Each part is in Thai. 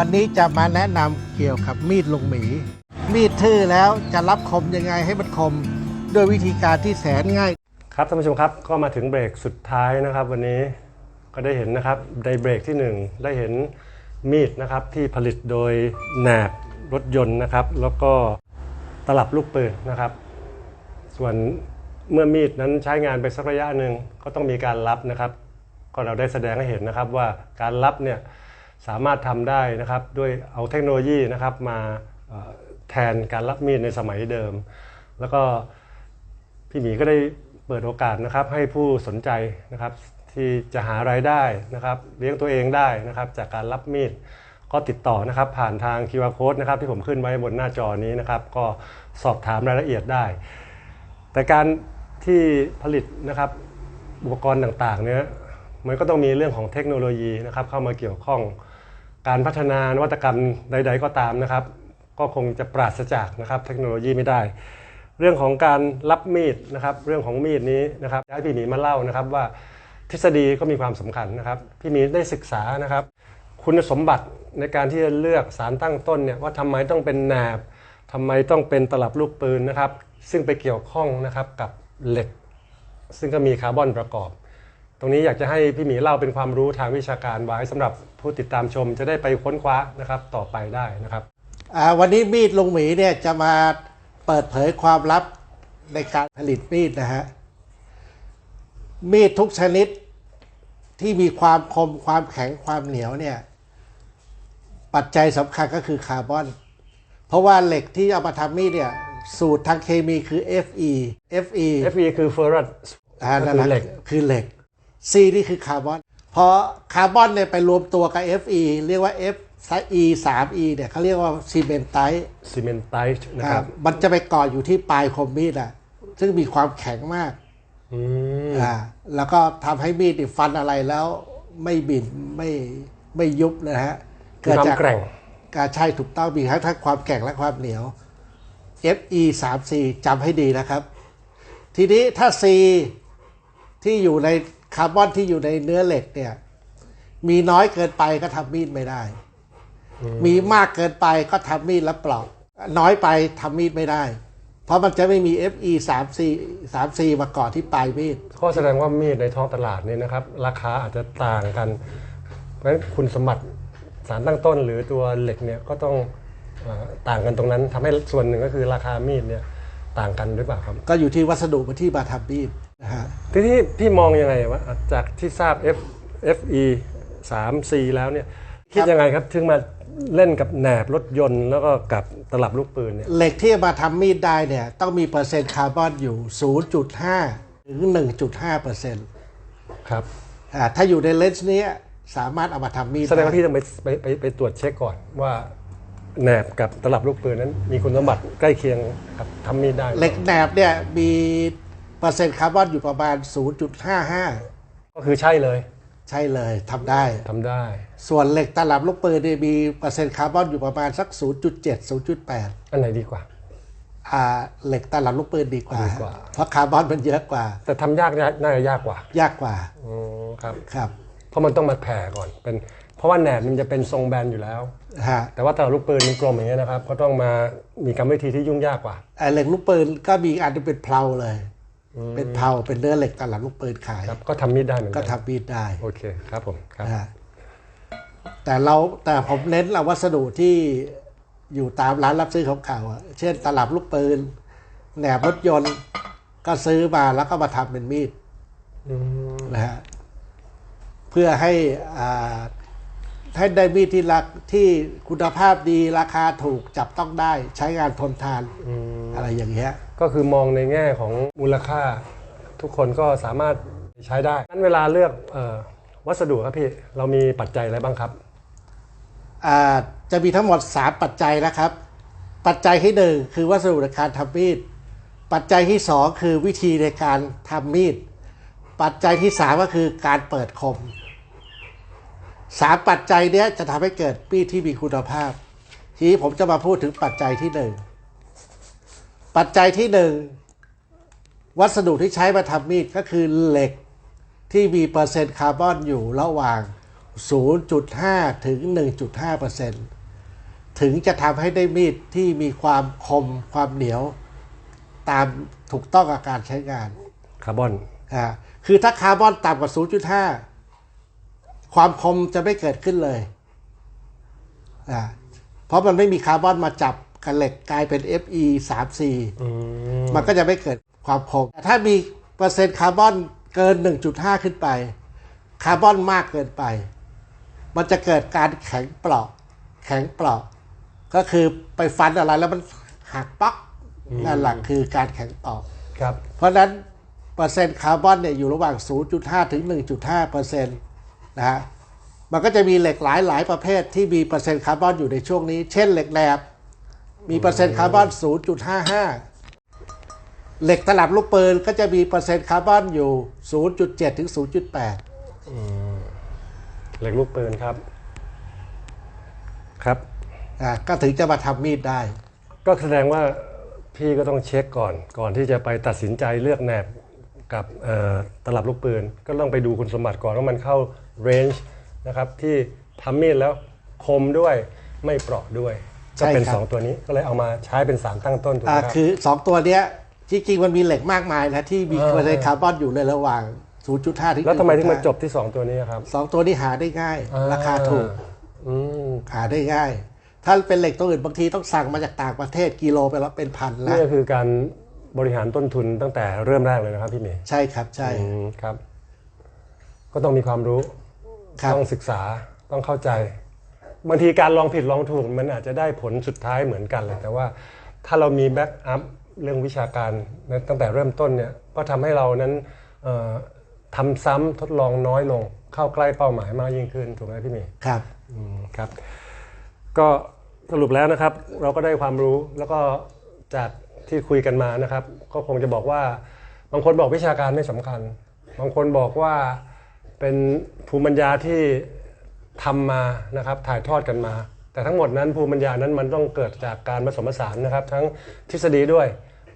วันนี้จะมาแนะนำเกี่ยวกับมีดลงหมี มีดทื่อแล้วจะรับคมยังไงให้มันคมด้วยวิธีการที่แสนง่าย ครับท่านผู้ชมครับก็มาถึงเบรกสุดท้ายนะครับ วันนี้ก็ได้เห็นนะครับในเบรกที่หนึ่งได้เห็นมีดนะครับที่ผลิตโดยแหนบรถยนต์นะครับ แล้วก็ตลับลูกปืนนะครับ ส่วนเมื่อมีดนั้นใช้งานไปสักระยะหนึ่งก็ต้องมีการรับนะครับ ก็เราได้แสดงให้เห็นนะครับว่าการรับเนี่ย สามารถทำได้นะครับด้วยเอาเทคโนโลยีนะครับมาแทนการรับมีดในสมัยเดิม แล้วก็พี่หมีก็ได้เปิดโอกาสนะครับให้ผู้สนใจนะครับที่จะหารายได้นะครับเลี้ยงตัวเองได้นะครับจากการรับมีดก็ติดต่อนะครับผ่านทาง QR code นะครับที่ผมขึ้นไว้บนหน้าจอนี้นะครับ ก็สอบถามรายละเอียดได้ แต่การที่ผลิตนะครับอุปกรณ์ต่างๆเนี่ย มันก็ต้องมีเรื่องของเทคโนโลยีนะครับเข้ามาเกี่ยวข้อง การพัฒนานวัตกรรมใด ๆ ก็ตามนะครับ ก็คงจะปราศจากนะครับเทคโนโลยีไม่ได้ เรื่องของการรับมีดนะครับเรื่องของมีดนี้นะครับให้พี่หมีมาเล่านะครับว่าทฤษฎีก็มีความสำคัญนะครับพี่หมีได้ศึกษานะครับ คุณสมบัติในการที่จะเลือกสารตั้งต้นเนี่ยว่าทำไมต้องเป็นแหนบทำไมต้องเป็นตลับลูกปืนนะครับ ซึ่งไปเกี่ยวข้องนะครับกับเหล็ก ซึ่งก็มีคาร์บอนประกอบ ตรงนี้อยากจะให้พี่หมีเล่าเป็นความรู้ทางวิชาการไว้สำหรับผู้ติดตามชมจะได้ไปค้นคว้านะครับต่อไปได้นะครับอ่าวันนี้มีดลุงหมีเนี่ยจะมาเปิดเผยความลับในการผลิตมีดนะฮะมีดทุกชนิดที่มีความคมความแข็งความเหนียวเนี่ยปัจจัยสำคัญก็คือคาร์บอน เพราะว่าเหล็กที่เอามาทำมีดเนี่ยสูตรทางเคมีคือ Fe Fe Fe คือ ferrous อ่าก็นั่นคือแหเหล็ละกคือเหล็ก C นี่คือคาร์บอนพอคาร์บอนเนี่ยไปรวมตัวกับ Fe เรียกว่า F E 3 E เนี่ยเขาเรียกว่าซีเมนไตต์ซีเมนไตต์นะครับ มันจะไปเกาะอยู่ที่ปลายคมมีดอะ ซึ่งมีความแข็งมากอืมอ่าแล้วก็ทำให้มีดนี่ฟันอะไรแล้วไม่บินไม่ไม่ยุบนะฮะมีความแกร่งการใช่ถูกต้องมีทั้งทั้งความแข็งและความเหนียว Fe 3 C จำให้ดีนะครับ ทีนี้ถ้า C ที่อยู่ใน คาร์บอนที่อยู่ในเนื้อเหล็กเนี่ย มีน้อยเกินไปก็ทำมีดไม่ได้ มีมากเกินไปก็ทำมีดแล้วเปลอกน้อยไปทำมีดไม่ได้ เพราะมันจะไม่มี Fe 3 C 3 C มาเกาะที่ปลายมีดก็แสดงว่ามีดในท้องตลาดนี่นะครับ ราคาอาจจะต่างกันเพราะฉะนั้นคุณสมบัติสารตั้งต้นหรือตัวเหล็กเนี่ยก็ต้องเออต่างกันตรงนั้นทำให้ส่วนหนึ่งก็คือราคามีดเนี่ยต่างกันหรือเปล่าครับ ก็อยู่ที่วัสดุที่มาทำมีดนะฮะ ทีนี้พี่มองยังไงว่าจากที่ทราบ F FE 3 C แล้วเนี่ยคิดยังไงครับถึงมาเล่นกับแหนบรถยนต์แล้วก็กับตลับลูกปืนเนี่ยเหล็กที่มาทำมีดได้เนี่ยต้องมีเปอร์เซ็นต์คาร์บอนอยู่ 0.5 ถึง 1.5เปอร์เซ็นต์ครับถ้าอยู่ในเลนส์เนี้ยสามารถเอามาทำมีดแสดงว่าได้พี่ต้องไปไปไปไปตรวจเช็คก่อนว่าแหนบกับตลับลูกปืนนั้นมีคุณสมบัติใกล้เคียงกับทำมีดได้เหล็กแหนบเนี่ยมี เปอร์เซ็นต์คาร์บอนอยู่ประมาณ 0.55 ก็คือใช่เลยใช่เลยทำได้ ทำได้ส่วนเหล็กตลับลูกปืนเนี่ยมีเปอร์เซ็นต์คาร์บอนอยู่ประมาณสัก 0.7 0.8 อันไหนดีกว่า อ่าเหล็กตลับลูกปืนดีกว่า ดีกว่า เพราะคาร์บอนมันเยอะกว่า แต่ทำยากน่าน่าจะยากกว่ายากกว่าอืมครับครับเพราะมันต้องมาแผ่ก่อนเป็นเพราะว่าแหนบมันจะเป็นทรงแบนอยู่แล้ว ฮะแต่ว่าตลับลูกปืนมันกลมอย่างเงี้ยนะครับ ก็ต้องมามีกรรมวิธีที่ยุ่งยากกว่าไอ้เหล็กลูกปืนก็มีอันที่เป็นเพลาเลย เป็นเพลาเป็นเนื้อเหล็กตลับลูกปืนขายครับก็ทำมีดได้เหมือนก็กันทำมีดได้โอเคครับผมครับนะฮะแต่เราแต่ผมเน้นเอาวัสดุที่อยู่ตามร้านรับซื้อของเก่าอะเช่นตลับลูกปืนแหนบรถยนต์ก็ซื้อมาแล้วก็มาทำเป็นมีดอืมนะฮะเพื่อให้อ่า ให้ได้มีดที่รักที่คุณภาพดีราคาถูกจับต้องได้ใช้งานทนทานอืมอะไรอย่างเงี้ย ก็คือมองในแง่ของมูลค่า ทุกคนก็สามารถใช้ได้งั้นเวลาเลือกเออวัสดุครับพี่เรามีปัจจัยอะไรบ้างครับ อ่าจะมีทั้งหมด 3 ปัจจัยนะครับ ปัจจัยที่ 1 คือวัสดุในการทำมีด ปัจจัยที่ 2 คือวิธีในการทำมีด ปัจจัยที่ 3 ก็คือการเปิดคม สามปัจจัยเนี้ยจะทำให้เกิดมีดที่มีคุณภาพ ทีนี้ผมจะมาพูดถึงปัจจัยที่1ปัจจัยที่1วัสดุที่ใช้มาทำมีดก็คือเหล็กที่มีเปอร์เซ็นต์คาร์บอนอยู่ระหว่าง 0.5 ถึง 1.5เปอร์เซ็นต์ถึงจะทำให้ได้มีดที่มีความคมความเหนียว ตามถูกต้องกับการใช้งาน คาร์บอนอ่าคือถ้าคาร์บอนต่ำกว่า 0.5 ความคมจะไม่เกิดขึ้นเลยอ่าเพราะมันไม่มีคาร์บอนมาจับกันเหล็กกลายเป็น Fe 3 C อืมมันก็จะไม่เกิดความคมแต่ถ้ามีเปอร์เซ็นต์คาร์บอนเกิน 1.5 ขึ้นไป คาร์บอนมากเกินไป มันจะเกิดการแข็งเปราะ แข็งเปราะ ก็คือไปฟันอะไรแล้วมันหักปักนั่นแหละคือการแข็งเปราะครับ เพราะฉะนั้นเปอร์เซ็นต์คาร์บอนเนี่ยอยู่ระหว่าง 0.5 ถึง 1.5เปอร์เซ็นต์ นะฮะมันก็จะมีเหล็กหลายหลายประเภทที่มีเปอร์เซ็นต์คาร์บอนอยู่ในช่วงนี้ เช่นเหล็กแหลบมีเปอร์เซ็นต์คาร์บอน 0.55 เหล็กตลับลูกปืนก็จะมีเปอร์เซ็นต์คาร์บอนอยู่ 0.7 ถึง 0.8 เหล็กลูกปืนครับ ครับอ่าก็ถึงจะมาทำมีดได้ ก็แสดงว่าพี่ก็ต้องเช็คก่อน ก่อนที่จะไปตัดสินใจเลือกแหนบกับเอ่อตลับลูกปืน ก็ต้องไปดูคุณสมบัติก่อนว่ามันเข้า เรนจ์นะครับที่ทำมีดแล้วคมด้วยไม่เปราะด้วยใช่ก็เป็นครับสองตัวนี้ก็เลยเอามาใช้เป็นสารตั้งต้นถูกไหอ่ามครับ คือ 2 ตัวเนี้ยจริงๆมันมีเหล็กมากมายนะที่มีเออเปอร์เซ็นต์คาร์บอนอยู่ในระหว่าง 0.5 ถึงแล้วทำไมถึงมา1.5จบที่สองตัวนี้ครับ สองตัวนี้หาได้ง่ายราคาถูกอืมหาได้ง่าย ถ้าเป็นเหล็กตัวอื่นบางทีต้องสั่งมาจากต่างประเทศกิโลไปแล้วเป็นพันแล้นี่วก็คือการบริหารต้นทุนตั้งแต่เริ่มแรกเลยนะครับพี่เมย์ใช่ครับใช่ อืมครับ ก็ต้องมีความรู้ครับ ต้องศึกษาต้องเข้าใจ บางทีการลองผิดลองถูกมันอาจจะได้ผลสุดท้ายเหมือนกันเลยแต่ว่าถ้าเรามีแบ็กอัพเรื่องวิชาการนะตั้งแต่เริ่มต้นเนี่ยก็ทำให้เรานั้นเอ่อทำซ้ำทดลองน้อยลง เข้าใกล้เป้าหมายมากยิ่งขึ้นถูกไหมพี่เมย์ครับอืมครับ ก็สรุปแล้วนะครับ เราก็ได้ความรู้แล้วก็จากที่คุยกันมานะครับ ก็คงจะบอกว่า บางคนบอกวิชาการไม่สำคัญ บางคนบอกว่า เป็นภูมิปัญญาที่ทำมานะครับถ่ายทอดกันมา แต่ทั้งหมดนั้นภูมิปัญญานั้นมันต้องเกิดจากการผสมผสานนะครับ ทั้งทฤษฎีด้วย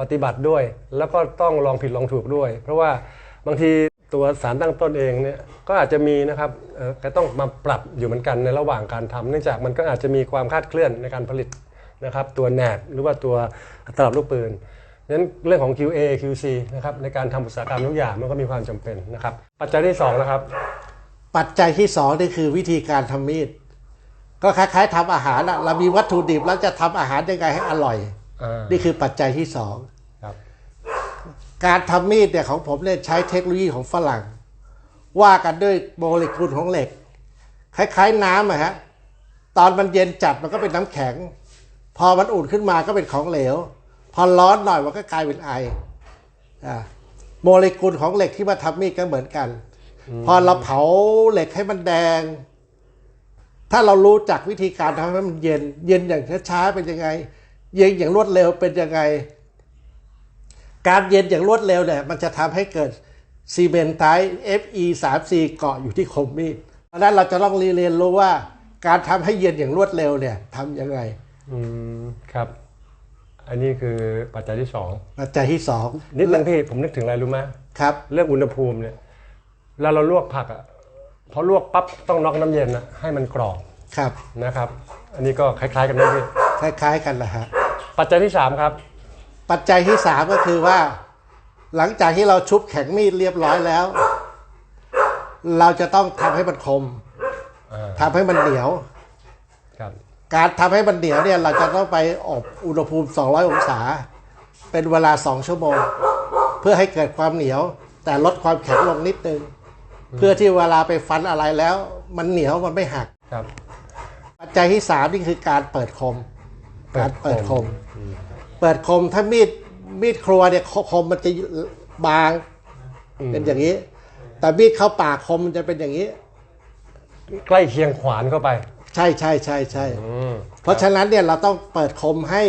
ปฏิบัติด้วย แล้วก็ต้องลองผิดลองถูกด้วย เพราะว่าบางทีตัวสารตั้งต้นเองเนี่ยก็อาจจะมีนะครับเออก็ต้องมาปรับอยู่เหมือนกันในระหว่างการทำเนื่องจากมันก็อาจจะมีความคลาดเคลื่อนในการผลิตนะครับตัวแหนบหรือว่าตัวตลับลูกปืน นั้นเรื่องของ QA QC นะครับในการทำอุตสาหกรรมทุกอย่างมันก็มีความจำเป็นนะครับ ปัจจัยที่สองนะครับ ปัจจัยที่สองนี่คือวิธีการทำมีด ก็คล้ายๆทำอาหารอะเรามีวัตถุดิบแล้วจะทำอาหารยังไงให้อร่อย อ่า นี่คือปัจจัยที่สอง ครับ การทำมีดเนี่ยของผมเนี่ยใช้เทคโนโลยีของฝรั่ง ว่ากันด้วยโมเลกุลของเหล็ก คล้ายๆน้ำอะฮะ ตอนมันเย็นจัดมันก็เป็นน้ำแข็ง พอมันอุ่นขึ้นมาก็เป็นของเหลว พอร้อนหน่อยมันก็กลายเป็นไออ่าโมเลกุลของเหล็กที่มาทำมีดก็เหมือนกัน พอเราเผาเหล็กให้มันแดง ถ้าเรารู้จักวิธีการทำให้มันเย็น เย็นอย่างช้าๆเป็นยังไง เย็นอย่างรวดเร็วเป็นยังไง การเย็นอย่างรวดเร็วเนี่ยมันจะทำให้เกิดซีเมนไทต์ Fe 3 C เกาะอยู่ที่คมมีดเพราะฉะนั้นเราจะต้องเรียนรู้ว่า การทำให้เย็นอย่างรวดเร็วเนี่ยทำยังไง อืมครับ อันนี้คือปัจจัยที่สองปัจจัยที่สองนิดนึงพี่ผมนึกถึงอะไรรู้ไหมครับ เรื่องอุณหภูมิเนี่ยเวลาเราลวกผักอะพอลวกปั๊บต้องน็อกน้ำเย็นนะให้มันกรอบครับนะครับ อันนี้ก็คล้ายๆกันนะพี่คล้ายๆกันแหละฮะปัจจัยที่สามครับ ปัจจัยที่สามก็คือว่า หลังจากที่เราชุบแข็งมีดเรียบร้อยแล้ว เราจะต้องทำให้มันคมอ่าทำให้มันเหนียวครับ การทำให้มันเหนียวเนี่ยเราจะต้องไปอบอุณหภูมิ 200 องศา เป็นเวลา 2 ชั่วโมง เพื่อให้เกิดความเหนียว แต่ลดความแข็งลงนิดนึง เพื่อที่เวลาไปฟันอะไรแล้ว มันเหนียวมันไม่หักครับปัจจัยที่ 3 นี่คือการเปิดคมเปิการดคมเปิดคม เปิดคมถ้ามีดมีดครัวเนี่ยคมมันจะบาง เป็นอย่างนี้ แต่มีดเข้าปากคมมันจะเป็นอย่างนี้ ใกล้เคียงขวานเข้าไป ใช่ใช่ใช่ใช่ อืมเพราะฉะนั้นเนี่ยเราต้องเปิดคมให้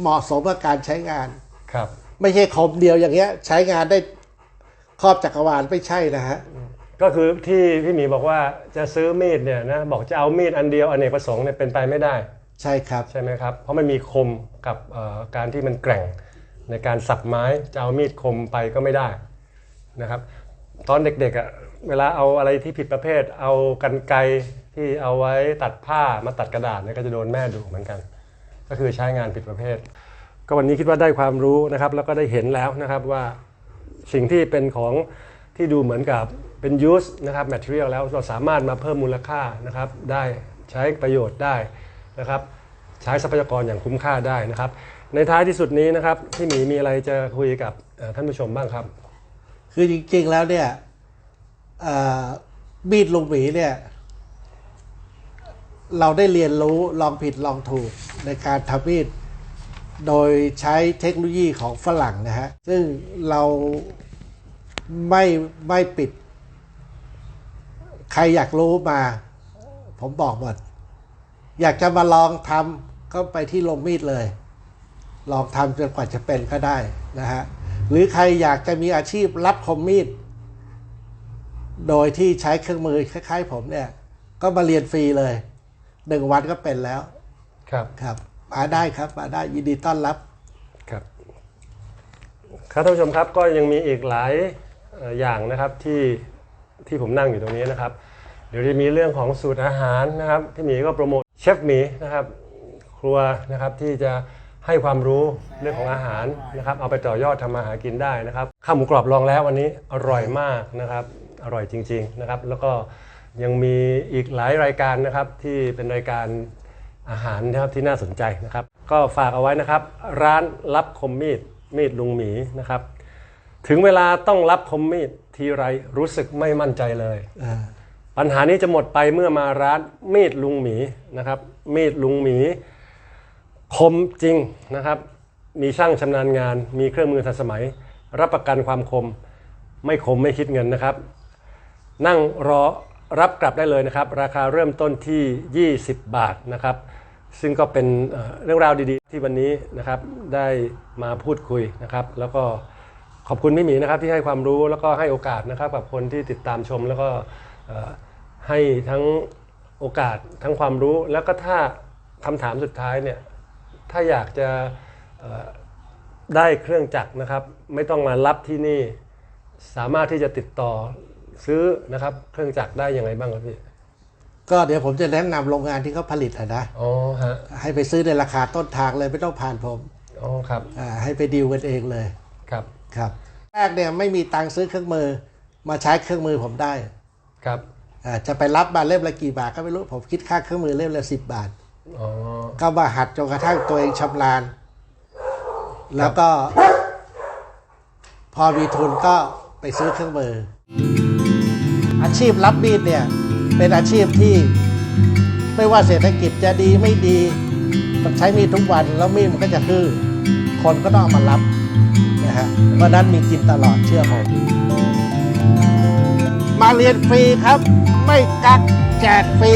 เหมาะสมกับการใช้งาน ครับ ไม่ใช่คมเดียวอย่างเงี้ย ใช้งานได้ครอบจักรวาลไม่ใช่นะฮะ ก็คือที่พี่หมีบอกว่าจะซื้อมีดเนี่ยนะบอกจะเอามีดอันเดียวอเนกประสงค์เนี่ยเป็นไปไม่ได้ ใช่ครับ ใช่ไหมครับ เพราะมันมีคมกับเอ่อการที่มันแกร่งในการสับไม้จะเอามีดคมไปก็ไม่ได้นะครับ ตอนเด็กๆอะเวลาเอาอะไรที่ผิดประเภท เอากันไกร ที่เอาไว้ตัดผ้ามาตัดกระดาษเนี่ยก็จะโดนแม่ดุเหมือนกัน ก็คือใช้งานผิดประเภท ก็วันนี้คิดว่าได้ความรู้นะครับ แล้วก็ได้เห็นแล้วนะครับว่าสิ่งที่เป็นของที่ดูเหมือนกับเป็น use นะครับ material แล้วเราสามารถมาเพิ่มมูลค่านะครับ ได้ใช้ประโยชน์ได้นะครับ ใช้ทรัพยากรอย่างคุ้มค่าได้นะครับ ในท้ายที่สุดนี้นะครับพี่หมีมีอะไรจะคุยกับท่านผู้ชมบ้างครับ คือจริงๆแล้วเนี่ยเอ่อมีดลุงหมีเนี่ย เราได้เรียนรู้ลองผิดลองถูกในการทำมีดโดยใช้เทคโนโลยีของฝรั่งนะฮะ ซึ่งเราไม่ไม่ปิด ใครอยากรู้มา ผมบอกหมด อยากจะมาลองทำก็ไปที่โรงมีดเลย ลองทำจนกว่าจะเป็นก็ได้นะฮะ หรือใครอยากจะมีอาชีพรับคมมีด โดยที่ใช้เครื่องมือคล้ายๆผมเนี่ย ก็มาเรียนฟรีเลย หนึ่งวันก็เป็นแล้ว ครับครับมาได้ครับมาได้ยินดีต้อนรับครับ ครับท่านผู้ชมครับก็ยังมีอีกหลายเอ่ออย่างนะครับที่ที่ผมนั่งอยู่ตรงนี้นะครับ เดี๋ยวจะมีเรื่องของสูตรอาหารนะครับพี่หมีก็โปรโมทเชฟหมีนะครับครัวนะครับที่จะให้ความรู้เรื่องของอาหารนะครับ เอาไปต่อยอดทำมาหากินได้นะครับข้าวหมูกรอบลองแล้ววันนี้อร่อยมากนะครับ อร่อยจริง ๆนะครับ แล้วก็ ยังมีอีกหลายรายการนะครับที่เป็นรายการอาหารนะครับที่น่าสนใจนะครับ ก็ฝากเอาไว้นะครับ ร้านรับคมมีดมีดลุงหมีนะครับ ถึงเวลาต้องรับคมมีดทีไรรู้สึกไม่มั่นใจเลย ปัญหานี้จะหมดไปเมื่อมาร้านมีดลุงหมีนะครับ มีดลุงหมีคมจริงนะครับ มีช่างชำนาญงาน มีเครื่องมือทันสมัย รับประกันความคม ไม่คมไม่คิดเงินนะครับ นั่งรอ รับกลับได้เลยนะครับ ราคาเริ่มต้นที่ 20 บาทนะครับ ซึ่งก็เป็นเรื่องราวดีๆ ที่วันนี้นะครับได้มาพูดคุยนะครับ แล้วก็ขอบคุณพี่หมีนะครับที่ให้ความรู้แล้วก็ให้โอกาสนะครับ กับคนที่ติดตามชม แล้วก็ให้ทั้งโอกาสทั้งความรู้แล้วก็ถ้าคำถามสุดท้ายเนี่ยถ้าอยากจะได้เครื่องจักรนะครับ ไม่ต้องมารับที่นี่ สามารถที่จะติดต่อ ซื้อนะครับ เครื่องจักรได้ยังไงบ้างครับพี่ ก็เดี๋ยวผมจะแนะนำโรงงานที่เขาผลิตอะนะ อ๋อฮะ ให้ไปซื้อในราคาต้นทางเลยไม่ต้องผ่านผมอ๋อครับ อ่าให้ไปดีลกันเองเลยครับ ครับ แรกเนี่ยไม่มีตังค์ซื้อเครื่องมือ มาใช้เครื่องมือผมได้ครับ อ่าจะไปรับมาเล่มละกี่บาทก็ไม่รู้ผมคิดค่าเครื่องมือเล่มละสิบบาท อ๋อ ก็มาหัดจนกระทั่งตัวเองชำนาญแล้วก็ พอมีทุนก็ไปซื้อเครื่องมือ อาชีพรับมีดเนี่ยเป็นอาชีพที่ไม่ว่าเศรษฐกิจจะดีไม่ดีต้องใช้มีดทุกวันแล้วมีดมันก็จะคือคนก็ต้องเอามารับนะฮะเพราะฉะนั้นมีกินตลอดเชื่อผมมาเรียนฟรีครับ ไม่กักแจกฟรี